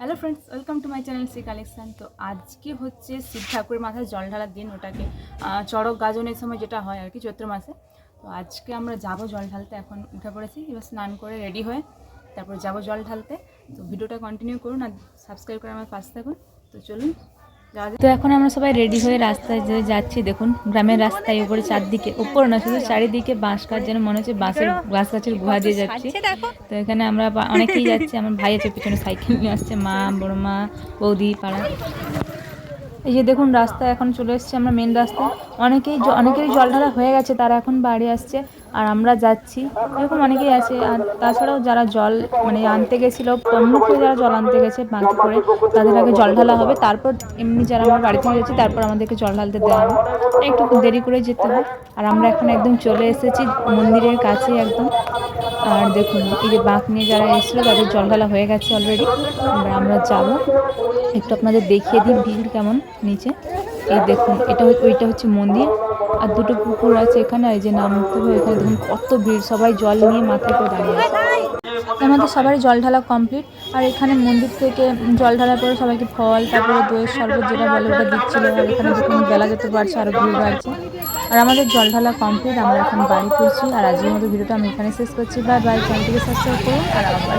Hello friends welcome to my channel C collection তো আজকে হচ্ছে শিব ঠাকুরের মাথায় জল ঢালার দিন, ওটাকে চড়ক গাজনের সময় যেটা হয় আর কি, চৈত্র মাসে। তো আজকে আমরা যাব জল ঢালতে, এখন উঠে পড়েছি। এবার স্নান করে রেডি হয়ে তারপর যাব জল ঢালতে। তো ভিডিওটা কন্টিনিউ করুন আর সাবস্ক্রাইব করে আমার পাশে থাকুন। তো চলুন। তো এখন আমরা সবাই রেডি হয়ে রাস্তায় যে যাচ্ছি দেখুন গ্রামের রাস্তায় উপরে চারদিকে উপর না শুধু চারিদিকে বাঁশ গাছ যেন মনে হচ্ছে বাঁশের গাছ গাছের গুহা দিয়ে যাচ্ছি। তো এখানে আমরা অনেকেই যাচ্ছি আমার ভাই আছে পিছনে সাইকেল নিয়ে আসছে মা বড় মা বৌদি পাড়া। এই যে দেখুন, রাস্তা এখন চলে এসেছে আমরা মেন রাস্তায় অনেকেই অনেকেরই জল ঢালা হয়ে গেছে, তারা এখন বাড়ি আসছে, আর আমরা যাচ্ছি। এরকম অনেকেই আছে, আর তাছাড়াও যারা জল মানে আনতে গেছিল প্রমুখে যারা জল আনতে গেছে বাঁকে করে, তাদের আগে জল ঢালা হবে। তারপর এমনি যারা আমরা বাড়ি থেকে যাচ্ছি, তারপর আমাদেরকে জল ঢালতে দেওয়া হবে। একটু দেরি করে যেতে হবে আর আমরা এখন একদম চলে এসেছি মন্দিরের কাছে একদম। আর দেখুন, এই যে বাঁক নিয়ে যারা এসেছিল, তাদের জল ঢালা হয়ে গেছে অলরেডি এবার আমরা যাব। একটু আপনাদের দেখিয়ে দিই ভিড় কেমন নিচে। এই দেখুন, এটা ওইটা হচ্ছে মন্দির। আর দুটো পুকুর আছে এখানে, আর এই যে নামতে হবে এখানে। দেখুন, কত ভিড়, সবাই জল নিয়ে মাথায় করে দাঁড়িয়ে আছে। আমাদের সবারই জল ঢালা কমপ্লিট আর এখানে মন্দির থেকে জল ঢালার পরে সবাইকে ফল, তারপরে দইয়ের শরবত যেটা বলে ওটা দিচ্ছিল। আর এখানে দেখুন বেলা যেতে পারছে আরও ভিড় বাড়ছে। আর আমাদের জল ঢালা কমপ্লিট আমরা এখন বাড়ি ফিরছি। আর আজকের মতো ভিডিওটা আমি এখানে শেষ করছি। বাই বাই চ্যানেলটিকে সাবস্ক্রাইব করুন। আর আবার